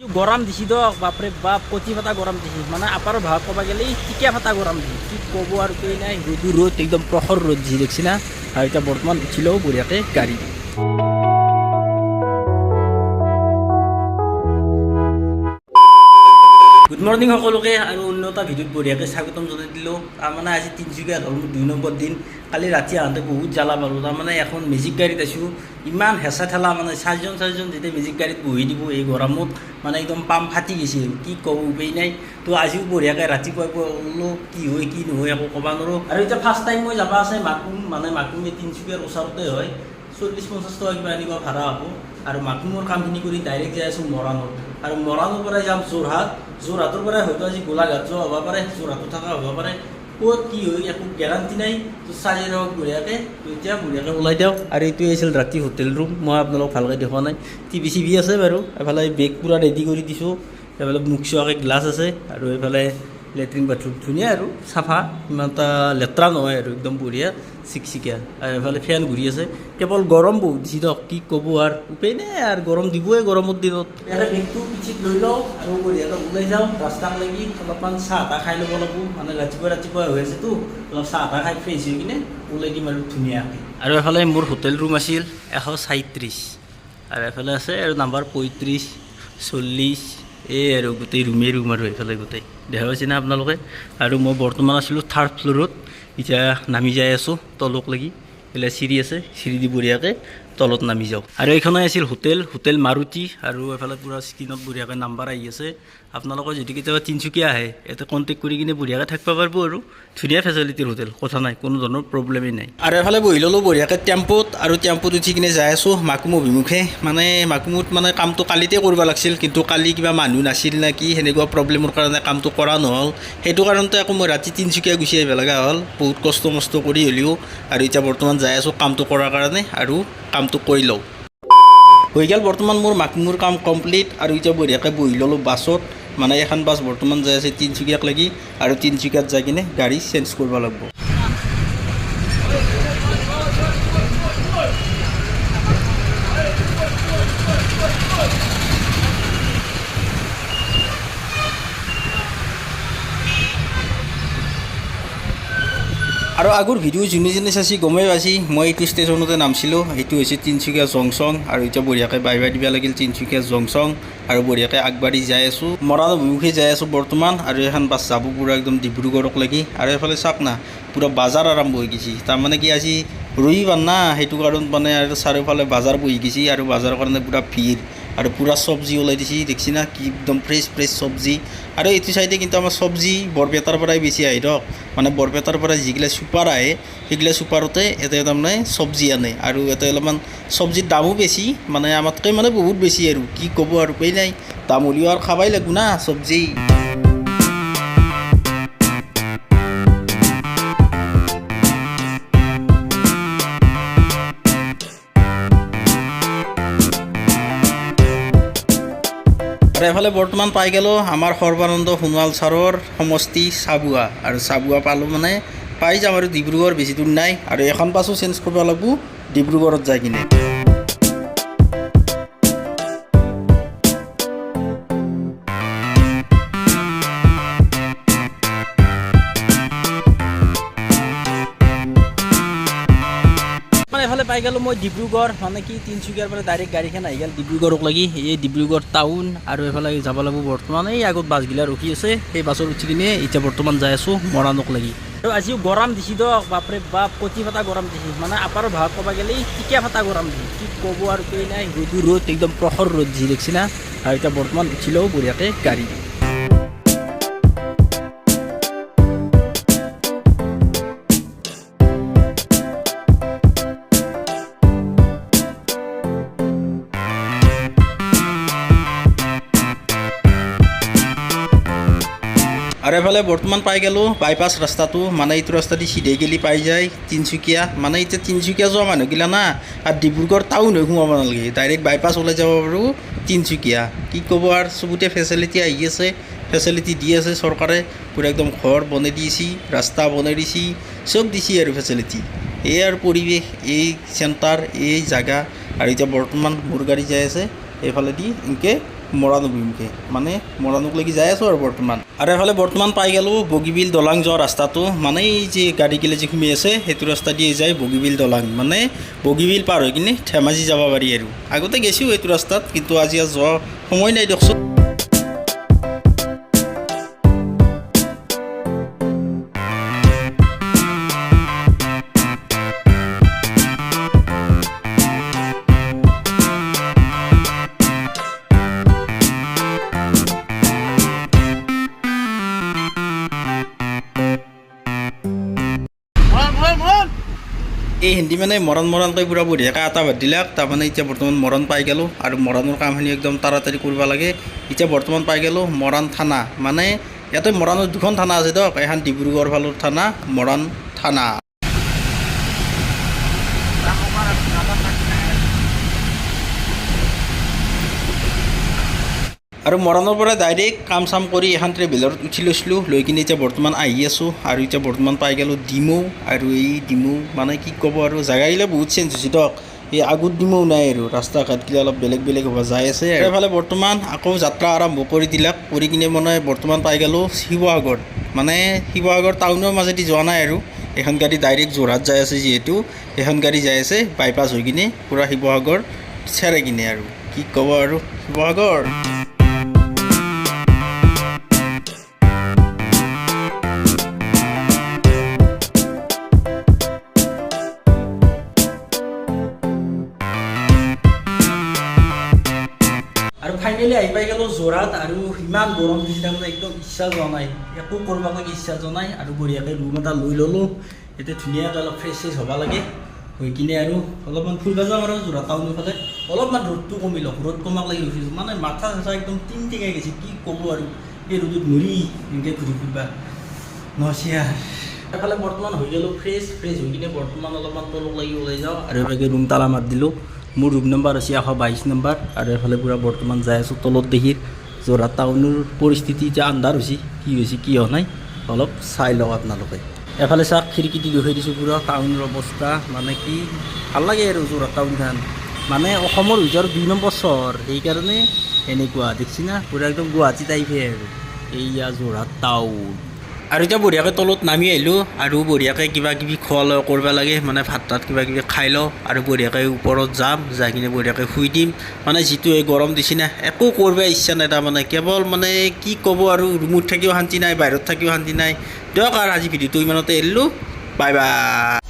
গৰম দিছি দক বাপৰে বাপ, কচি ফাটা গৰম দিছি। মানে আপাৰৰ ভাষাত কবা গেলে টিকা ফাটা গৰম দিছি। কি ক'ব আৰু কি নাই রোদ ৰ'দ, একদম প্ৰখৰ ৰ'দ দিছি দেখছি না আৰু এতিয়া বৰ্তমান উঠিলেও বঢ়িয়াকৈ গাড়ী। মৰ্ণিং সকলোকে আৰু অন্য এটা ভিডিঅ'ত বঢ়িয়াকৈ স্বাগতম জনাই দিলোঁ। তাৰমানে আজি তিনিচুকীয়াত হ'ল দুই নম্বৰ দিন। কালি ৰাতি আহোঁতে বহুত জ্বালা পালোঁ। তাৰমানে এখন মেজিক গাড়ীত আছোঁ। ইমান হেঁচা ঠেলা মানে চাৰিজন চাৰিজন যেতিয়া মেজিক গাড়ীত বহি দিব, এই গৰমত মানে একদম পাম ফাটি গৈছে। কি ক'ব উপায় নাই। তো আজিও বঢ়িয়াকৈ ৰাতিপুৱাই পুৱাই ওলো কি হয়, কি নহয়, একো ক'ব নোৱাৰোঁ। আৰু এতিয়া ফাৰ্ষ্ট টাইম মই যাব আছে মাকুম মানে মাকুম এই তিনিচুকীয়াৰ ওচৰতে হয়। চল্লিছ পঞ্চাছ টকা কিবা এনেকুৱা ভাড়া হ'ব। আৰু মাকুমৰ কামখিনি কৰি ডাইৰেক্ট যাই আছোঁ মৰাণত। আৰু মৰাণৰ পৰাই যাম যোৰহাট। যোৰহাটৰ পৰাই হয়তো আজি গোলাঘাট যোৱা হ'ব পাৰে, যোৰহাটত থকা হ'ব পাৰে। ক'ত কি হয় একো গেৰাণ্টি নাই। তো চাই ৰহক বঢ়িয়াকৈ। এতিয়া বঢ়িয়াকৈ ওলাই দিয়ক আৰু এইটোৱে আছিল ৰাতি হোটেল ৰুম মই আপোনালোক ভালকৈ দেখুওৱা নাই। টিভি চিভি আছে বাৰু। এফালে বেগ পূৰা ৰেডি কৰি দিছোঁ। এইফালে মুখ চোৱাকৈ গ্লাছ আছে। আৰু এইফালে লেট্ৰিন বাথৰুম ধুনীয়া আৰু চাফা ইমান এটা লেতেৰা নহয় আৰু একদম বঢ়িয়া চিকচিকীয়া আৰু এইফালে ফেন ঘূৰি আছে কেৱল গৰম বহুত দিছে দিয়ক কি ক'ব আৰু উপায় নাই আৰু গৰম দিবই গৰমৰ দিনত বেগটো পিঠিত লৈ লওঁ আৰু বঢ়িয়াকৈ ওলাই যাওঁ ৰাস্তাক লাগি অলপমান চাহ তাহ খাই ল'ব লাগিব মানে ৰাতিপুৱা ৰাতিপুৱা হৈ আছেতো অলপ চাহ তাহ খাই ফ্ৰেছ হৈ কিনে ওলাই দিম আৰু ধুনীয়াকৈ আৰু এফালে মোৰ হোটেল ৰুম আছিল এশ ছাইত্ৰিছ আৰু এফালে আছে আৰু নাম্বাৰ পঁয়ত্ৰিছ চল্লিছ এই আৰু গোটেই ৰুমেই ৰুম আৰু এইফালে গোটেই। দেখা পাইছে না আপোনালোকে? আৰু মই বৰ্তমান আছিলোঁ থাৰ্ড ফ্ল'ৰত এতিয়া নামি যাই আছোঁ তলক লাগি। এইফালে চিৰি আছে, চিৰি দি বঢ়িয়াকৈ। তলত নামি যাওঁ আৰু এইখনে আছিল হোটেল হোটেল মাৰুতি, আৰু এইফালে পূৰা স্ক্ৰীণত বঢ়িয়াকৈ নাম্বাৰ আহি আছে। আপোনালোকে যদি কেতিয়াবা তিনিচুকীয়া আহে, ইয়াতে কণ্টেক্ট কৰি কিনে বঢ়িয়াকৈ থাকিব পাৰিব আৰু। ধুনীয়া ফেচিলিটিৰ হোটেল, কথা নাই, কোনো ধৰণৰ প্ৰব্লেমেই নাই। আৰু এফালে বহি ল'লোঁ বঢ়িয়াকৈ টেম্পুত, আৰু টেম্পুত উঠি কিনে যাই আছোঁ, মাকুম অভিমুখে। মানে মাকুমত মানে কামটো কালিতে কৰিব লাগিছিল, কিন্তু কালি কিবা মানুহ নাছিল নে কি, সেনেকুৱা প্ৰব্লেমৰ কাৰণে কামটো কৰা নহ'ল। সেইটো কাৰণতে আকৌ মই ৰাতি তিনিচুকীয়া গুচি আহিব লগা হ'ল। বহুত কষ্ট মষ্ট কৰি হ'লেও, আৰু এতিয়া বৰ্তমান যাই আছোঁ কামটো কৰাৰ কাৰণে, আৰু কামটো কৰি লওঁ। হৈ গ'ল বৰ্তমান মোৰ মাকুমৰ কাম কমপ্লিট আৰু এতিয়া বঢ়িয়াকৈ বহি ল'লোঁ বাছত। মানে এখন বাছ বৰ্তমান যাই আছে তিনিচুকীয়াক লাগি আৰু তিনিচুকীয়াত যাই কিনে গাড়ী চেঞ্জ কৰিব লাগিব। আৰু আগৰ ভিডিঅ' যোনে যোনে চাইছি, গমেই পাইছি, মই এইটো ষ্টেচনতে নামছিলোঁ। এইটো হৈছে তিনিচুকীয়া জংচং। আৰু এতিয়া বঢ়িয়াকৈ বাই বাই দিব লাগিল তিনিচুকীয়া জংচং। আৰু বঢ়িয়াকৈ আগবাঢ়ি যাই আছোঁ। মৰাণ অভিমুখে যাই আছোঁ বৰ্তমান। আৰু এখন বাছ যাব পূৰা একদম ডিব্ৰুগড়ক লাগি। আৰু এইফালে চাওক না, পূৰা বাজাৰ আৰম্ভ হৈ গৈছে। তাৰমানে কি আজি ৰবিবাৰ না, সেইটো কাৰণ মানে আৰু চাৰিওফালে বাজাৰ বহি গৈছে। আৰু বাজাৰৰ কাৰণে পূৰা ভিৰ। আৰু পূৰা চব্জি ওলাই দিছে দেখছি না, কি একদম ফ্ৰেছ ফ্ৰেছ চব্জি। আৰু এইটো চাইডে কিন্তু আমাৰ চব্জি বৰপেটাৰ পৰাই বেছি আহে ধৰক মানে বৰপেটাৰ পৰা যিগিলা চুপাৰ আহে, সেইগিলা চুপাৰতে ইয়াতে তাৰমানে চব্জি আনে। আৰু ইয়াতে অলপমান চব্জিৰ দামো বেছি মানে আমাতকৈ মানে বহুত বেছি আৰু। কি ক'ব আৰু, উপায় নাই। দাম হ'লেও আৰু খাবাই লাগিব না, চব্জি। আৰু এফালে বৰ্তমান পাই গ'লোঁ আমাৰ সৰ্বানন্দ সোণোৱাল ছাৰৰ সমষ্টি চাবুৱা। আৰু চাবুৱা পালোঁ মানে পাই যাম আৰু ডিব্ৰুগড়, বেছি দূৰ নাই। আৰু এখন বাছো চেঞ্জ কৰিব লাগিব, ডিব্ৰুগড়ত যাই কিনে। পাই গ'লোঁ মই ডিব্ৰুগড় মানে কি তিনিচুকীয়াৰ পৰা ডাইৰেক্ট গাড়ীখন আহি গ'ল ডিব্ৰুগড়ক লাগি। এই ডিব্ৰুগড় টাউন আৰু এইফালে যাব লাগিব বৰ্তমান। এই আগত বাছগিলা ৰখি আছে। সেই বাছত উঠি কিনে এতিয়া বৰ্তমান যাই আছোঁ মৰাণক লাগি। আৰু আজিও গৰম দিছি দক বাপৰে বাপ কচি ফাটা গৰম দিছি। মানে আপাৰৰ ভাষাত ক'ব গ'লে টিকা ফাটা গৰম দিছি। কি ক'ব আৰু কি নাই। ৰ'দো ৰ'দ, একদম প্ৰখৰ ৰ'দ দিছি দেখছি না আৰু এতিয়া বৰ্তমান উঠিলেও বঢ়িয়াকৈ গাড়ী। আৰু এফালে বৰ্তমান পাই গ'লোঁ বাইপাছ ৰাস্তাটো। মানে এইটো ৰাস্তা দি চিধাই গেলি পাই যায়। তিনিচুকীয়া। মানে এতিয়া তিনিচুকীয়া যোৱা মানুহগিলা না, আৰু ডিব্ৰুগড় টাউন হৈ সোমাব নালাগে। ডাইৰেক্ট বাইপাছ ওলাই যাব পাৰোঁ তিনিচুকীয়া। কি ক'ব আৰু চবতে ফেচিলিটি আহি আছে। ফেচিলিটি দি আছে চৰকাৰে। পূৰা একদম ঘৰ বনাই দিছি, ৰাস্তা বনাই দিছি, চব দিছি আৰু ফেচিলিটি এই আৰু পৰিৱেশ, এই চেণ্টাৰ এই জাগা। আৰু এতিয়া বৰ্তমান মোৰ গাড়ী যাই আছে। এইফালেদি এনেকৈ মৰাণ অভিমুখে মানে মৰাণক লাগি যাই আছোঁ আৰু বৰ্তমান। আৰু এফালে বৰ্তমান পাই গ'লোঁ বগীবিল দলাং যোৱা ৰাস্তাটো। মানে এই যে গাড়ীগিলা যি সোমাই আছে, সেইটো ৰাস্তা দিয়ে যায় বগীবিল দলাং। মানে বগীবিল পাৰ হৈ কিনে ধেমাজি যাব পাৰি আৰু। আগতে গেছোঁ এইটো ৰাস্তাত, কিন্তু আজি যোৱা সময় নাই দিয়কচোন। এই হিন্দী মানে মৰণ মৰণকৈ পূৰা বঢ়িয়াকৈ এটা বাদ দিলাক তাৰমানে এতিয়া বৰ্তমান মৰণ পাই গ'লোঁ আৰু মৰণৰ কামখিনি একদম তাড়াতাড়ি কৰিব লাগে। এতিয়া বৰ্তমান পাই গ'লোঁ মৰাণ থানা মানে ইয়াতে মৰাণৰ দুখন থানা আছে দিয়ক এখন ডিব্ৰুগড় ফালৰ থানা, মৰাণ থানা। আৰু মৰাণৰ পৰা ডাইৰেক্ট কাম চাম কৰি এখন ট্ৰেভেলাৰত উঠি লৈছিলোঁ, লৈ কিনে এতিয়া বৰ্তমান আহি আছোঁ আৰু এতিয়া বৰ্তমান পাই গ'লোঁ ডিমৌ আৰু এই ডিমৌ মানে কি ক'ব আৰু জেগাগিলা বহুত চেঞ্জ হৈছে দিয়ক এই আগত ডিমৌ নাই আৰু, ৰাস্তা ঘাটগিলা অলপ বেলেগ বেলেগ হ'ব যাই আছে। আৰু এইফালে বৰ্তমান আকৌ যাত্ৰা আৰম্ভ কৰি দিলাক, কৰি কিনে মানে বৰ্তমান পাই গ'লোঁ শিৱসাগৰ। মানে শিৱসাগৰ টাউনৰ মাজেদি যোৱা নাই আৰু, এখন গাড়ী ডাইৰেক্ট যোৰহাট যাই আছে যিহেতু সেইখন গাড়ী যাই আছে বাইপাছ হৈ কিনে পূৰা শিৱসাগৰ, চেৰে কিনে আৰু, কি ক'ব আৰু শিৱসাগৰ? আৰু ফাইনেলি আহি পাই গ'লোঁ যোৰহাট আৰু ইমান গৰম দিছে তাৰমানে একদম ইচ্ছা যোৱা নাই। একো কৰিব লাগে ইচ্ছা যোৱা নাই আৰু বঢ়িয়াকৈ ৰুম এটা লৈ ল'লোঁ। এতিয়া ধুনীয়াকৈ অলপ ফ্ৰেছ চেছ হ'ব লাগে। হৈ কিনে আৰু অলপমান ফুৰিব যাম আৰু যোৰহাট টাউনৰ ফালে অলপমান ৰ'দটো কমি লওক ৰ'দ কমাক লাগি ৰখিছোঁ। মানে মাথা চাথা একদম টিং টিঙাই গৈছে, কি ক'ব আৰু? এই ৰ'দত নৰি এনেকৈ ঘূৰি ফুৰিবা। নচিয়া। এফালে বৰ্তমান হৈ গ'লোঁ ফ্ৰেছ ফ্ৰেছ হৈ কিনে বৰ্তমান অলপমান তলক লাগি ওলাই যাওঁ আৰু এভাগে ৰুম তালা মাত দিলোঁ। মোৰ ৰুম নম্বৰ হৈছে এশ বাইছ নম্বৰ আৰু এফালে পূৰা বৰ্তমান যাই আছোঁ তলত দেখিৰ যোৰহাট টাউনৰ পৰিস্থিতি এতিয়া আন্ধাৰ হৈছে, কি হৈছে, কি হোৱা নাই, অলপ চাই লওক আপোনালোকে। এফালে চাওক, খিৰিকীটি দেখুৱাই দিছোঁ পূৰা, টাউনৰ অৱস্থা মানে কি ভালো লাগে আৰু যোৰহাট টাউনখন মানে অসমৰ ভিতৰত দুই নম্বৰ চহৰ, সেইকাৰণে এনেকুৱা, দেখছি না, পূৰা একদম গুৱাহাটী টাইপে আৰু। এইয়া যোৰহাট টাউন। আৰু এতিয়া বঢ়িয়াকৈ তলত নামি আহিলোঁ, আৰু বঢ়িয়াকৈ কিবা কিবি খোৱা লোৱা কৰিব লাগে মানে ভাত তাত কিবা কিবি খাই লওঁ, আৰু বঢ়িয়াকৈ ওপৰত যাম, যাই কিনে বঢ়িয়াকৈ শুই দিম। মানে যিটো এই গৰম দিছে না, একো কৰিব ইচ্ছা নাই তাৰমানে কেৱল মানে কি ক'ব আৰু ৰুমত থাকিও শান্তি নাই, বাহিৰত থাকিও শান্তি নাই। দিয়ক আৰু আজি ভিডিঅ'টো ইমানতে এৰিলোঁ বাই বাই